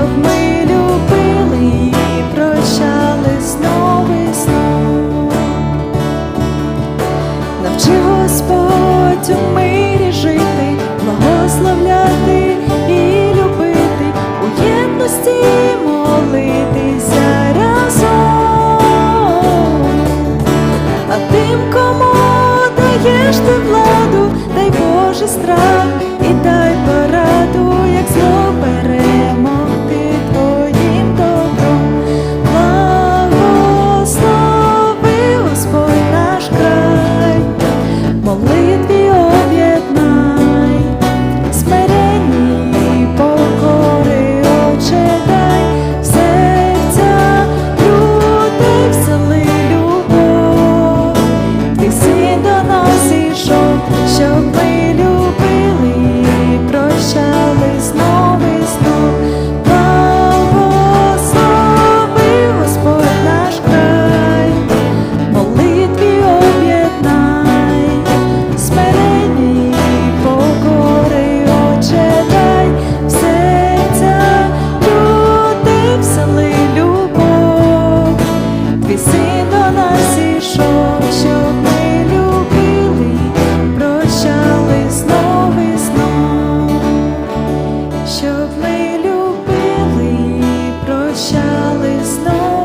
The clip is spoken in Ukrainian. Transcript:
щоб ми любили і прощали знов. Навчи Господь у мирі жити, благословляти і любити, у єдності молитися разом, а тим, кому даєш ти владу, дай Боже страх. Прощали знов.